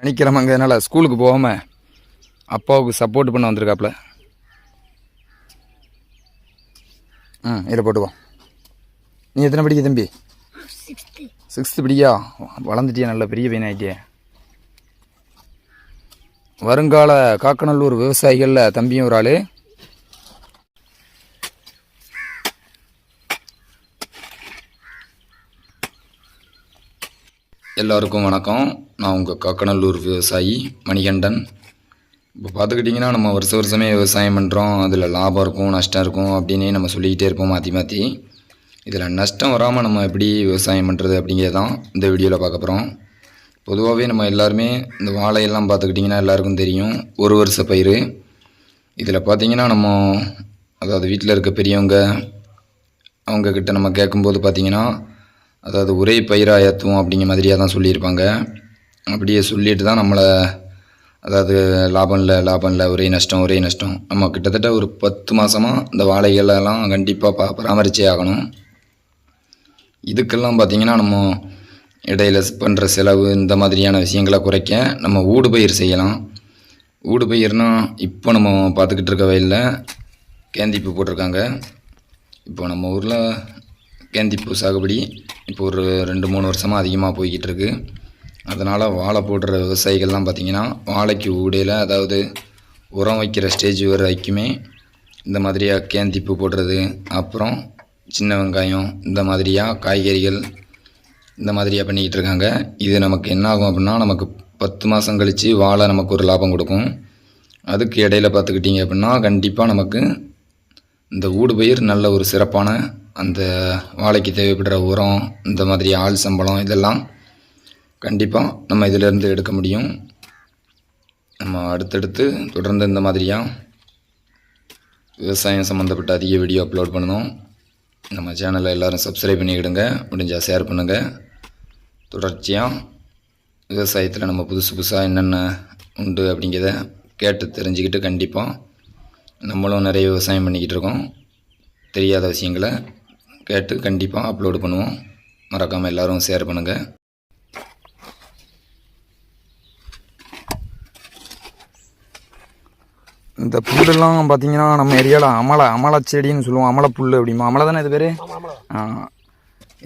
சனிக்கிழமைங்கிறதுனால ஸ்கூலுக்கு போகாமல் அப்பாவுக்கு சப்போர்ட் பண்ண வந்திருக்காப்புல. ம் இதில் போட்டுக்கோ நீ எத்தனை படிக்க தம்பி? சிக்ஸ்த்து படியா வளர்ந்துட்டியா? நல்ல பெரிய பையன் ஆகிட்டியா வருங்கால காக்கநல்லூர் விவசாயிகளில் தம்பியும் ஒரு ஆள். எல்லாருக்கும் வணக்கம். நான் உங்கள் காக்கநல்லூர் விவசாயி மணிகண்டன். இப்போ பார்த்துக்கிட்டிங்கன்னா நம்ம வருஷ வருஷமே விவசாயம் பண்ணுறோம் அதில் லாபம் இருக்கும் நஷ்டம் இருக்கும் அப்படின்னே நம்ம சொல்லிக்கிட்டே இருப்போம் மாற்றி மாற்றி இதில் நஷ்டம் வராமல் நம்ம எப்படி விவசாயம் பண்ணுறது அப்படிங்கிறது தான் இந்த வீடியோவில் பார்க்க போகிறோம் பொதுவாகவே நம்ம எல்லாருமே இந்த வாழையெல்லாம் பார்த்துக்கிட்டிங்கன்னா எல்லாருக்கும் தெரியும். ஒரு வருஷ பயிர். இதில் பார்த்திங்கன்னா நம்ம அதாவது வீட்டில் இருக்க பெரியவங்க அவங்கக்கிட்ட நம்ம கேட்கும்போது பார்த்தீங்கன்னா அதாவது ஒரே பயிராக ஏற்றுவோம் அப்படிங்கிற மாதிரியாக தான் சொல்லியிருப்பாங்க. அப்படியே சொல்லிட்டு தான் நம்மளை அதாவது லாபம் இல்லை லாபம் இல்லை ஒரே நஷ்டம் ஒரே நஷ்டம். நம்ம கிட்டத்தட்ட ஒரு பத்து மாதமாக இந்த வாழைகளெல்லாம் கண்டிப்பாக பா பராமரிச்சே ஆகணும். இதுக்கெல்லாம் பார்த்திங்கன்னா நம்ம இடையில பண்ணுற செலவு இந்த மாதிரியான விஷயங்களை குறைக்க நம்ம ஊடு பயிர் செய்யலாம். ஊடு பயிர்னால் இப்போ நம்ம பார்த்துக்கிட்டு இருக்க வயலில் கேந்திப்பு போட்டிருக்காங்க. இப்போ நம்ம ஊரில் கேந்திப்பூ சாகுபடி இப்போ ஒரு ரெண்டு மூணு வருஷமாக அதிகமாக போய்கிட்டு இருக்கு அதனால் வாழை போடுற விவசாயிகள்லாம் பார்த்திங்கன்னா வாழைக்கு ஊடையில் அதாவது உரம் வைக்கிற ஸ்டேஜ் வர வரைக்குமே இந்த மாதிரியாக கேந்திப்பு போடுறது அப்புறம் சின்ன வெங்காயம் இந்த மாதிரியாக காய்கறிகள் இந்த மாதிரியாக பண்ணிக்கிட்டு இருக்காங்க இது நமக்கு என்ன ஆகும் அப்படின்னா நமக்கு பத்து மாதம் கழித்து வாழை நமக்கு ஒரு லாபம் கொடுக்கும். அதுக்கு இடையில பார்த்துக்கிட்டிங்க அப்படின்னா கண்டிப்பாக நமக்கு இந்த ஊடுபயிர் நல்ல ஒரு சிறப்பான அந்த வாழைக்கு தேவைப்படுற உரம் இந்த மாதிரி ஆள் சம்பளம் இதெல்லாம் கண்டிப்பாக நம்ம இதிலேருந்து எடுக்க முடியும். நம்ம அடுத்தடுத்து தொடர்ந்து இந்த மாதிரியாக விவசாயம் சம்மந்தப்பட்ட அதிக வீடியோ அப்லோட் பண்ணணும். நம்ம சேனலை எல்லோரும் சப்ஸ்கிரைப் பண்ணிக்கிடுங்க முடிஞ்சால் ஷேர் பண்ணுங்கள் தொடர்ச்சியாக விவசாயத்தில் நம்ம புதுசு புதுசாக என்னென்ன உண்டு அப்படிங்கிறத கேட்டு தெரிஞ்சுக்கிட்டு கண்டிப்பாக நம்மளும் நிறைய விவசாயம் பண்ணிக்கிட்டு இருக்கோம். தெரியாத விஷயங்களை கேட்டு கண்டிப்பாக அப்லோடு பண்ணுவோம். மறக்காமல் எல்லோரும் ஷேர் பண்ணுங்கள் இந்த புல்லெல்லாம் பார்த்தீங்கன்னா நம்ம ஏரியாவில் அமலை அமலை செடின்னு சொல்லுவோம். அமலை புல் அப்படிமா? அமலை தானே இது பேர்?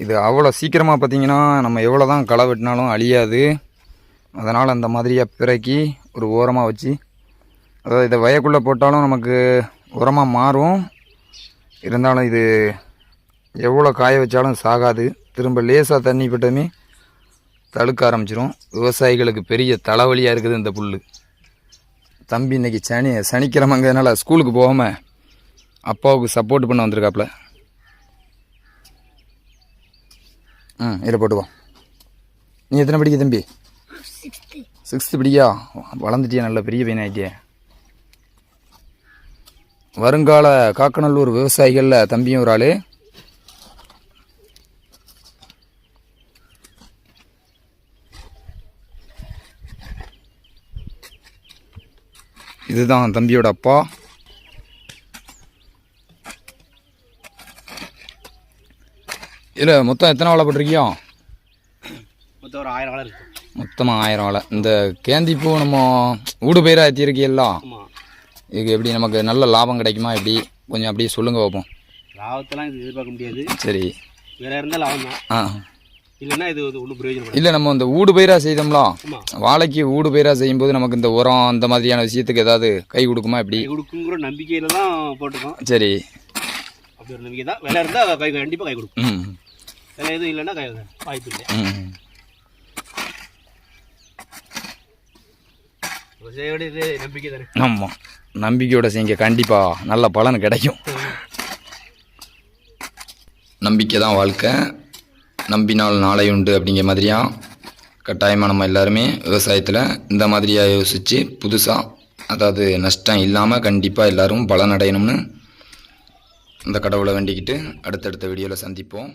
இது அவ்வளோ சீக்கிரமாக பார்த்தீங்கன்னா நம்ம எவ்வளோ தான் களை வெட்டினாலும் அழியாது. அதனால் அந்த மாதிரியாக பிறக்கி ஒரு ஓரமாக வச்சு அதாவது இதை வயக்குள்ளே போட்டாலும் நமக்கு உரமாக மாறும். இருந்தாலும் இது எவ்வளோ காய வச்சாலும் சாகாது. திரும்ப லேசாக தண்ணி பட்டதுமே தழுக்க ஆரம்பிச்சிரும். விவசாயிகளுக்கு பெரிய தலைவலியாக இருக்குது இந்த புல் தம்பி இன்னைக்கு சனி சனிக்கிழமைங்கிறதுனால ஸ்கூலுக்கு போகாமல் அப்பாவுக்கு சப்போர்ட் பண்ண வந்திருக்காப்புல. ம் இதில் போட்டுக்கோ நீ எத்தனை படிக்க தம்பி? சிக்ஸ்த்து படியா வளர்ந்துட்டியா? நல்ல பெரிய பையன் ஆகிட்டியா வருங்கால காக்கநல்லூர் விவசாயிகளில் தம்பியும் ஒரு ஆள். இதுதான் தம்பியோட அப்பா. இதில் மொத்தம் எத்தனை வாழை போட்டிருக்கியோ? மொத்தம் ஒரு ஆயிரம் வாழை இருக்கு. மொத்தமாக ஆயிரம் வாழை இந்த கேந்திப்பூ நம்ம ஊடு பயிராக ஏற்றிருக்கீல்ல ஆமாம் இதுக்கு எப்படி நமக்கு நல்ல லாபம் கிடைக்குமா? எப்படி? கொஞ்சம் அப்படியே சொல்லுங்க பார்ப்போம் லாபத்தெல்லாம் எதிர்பார்க்க முடியாது. சரி. வேற இருந்தால் லாபம் தான் ஆ. இல்லைன்னா இது வந்து ஒன்றும் பிரயோஜனம் இல்லை நம்ம இந்த ஊடு பயிராக செய்தோம்ல ஆமாம் வாழைக்கு ஊடு பயிராக செய்யும்போது நமக்கு இந்த உரம் அந்த மாதிரியான விஷயத்துக்கு ஏதாவது கை கொடுக்குமா எப்படி? கொடுக்குங்கிற நம்பிக்கையில தான் போட்டிருக்கோம். சரி. அப்படி ஒரு நம்பிக்கை தான். விலை இருந்தால் கை கண்டிப்பாக கை கொடுக்கும் விலை எதுவும் இல்லைன்னா கை வாய்ப்பு இல்லை. நம்பிக்கை தானே? ஆமாம் நம்பிக்கையோட செய்யுங்க கண்டிப்பாக நல்ல பலன் கிடைக்கும். நம்பிக்கை தான் வாழ்க்கை. நம்பினால் நாளை உண்டு அப்படிங்கிற மாதிரியா? கட்டாயமாக நம்ம எல்லாருமே விவசாயத்தில் இந்த மாதிரியாக யோசித்து புதுசாக அதாவது நஷ்டம் இல்லாமல் கண்டிப்பாக எல்லாரும் பலனடையணும்னு அந்த கடவுளை வேண்டிக்கிட்டு அடுத்தடுத்த வீடியோவில் சந்திப்போம்.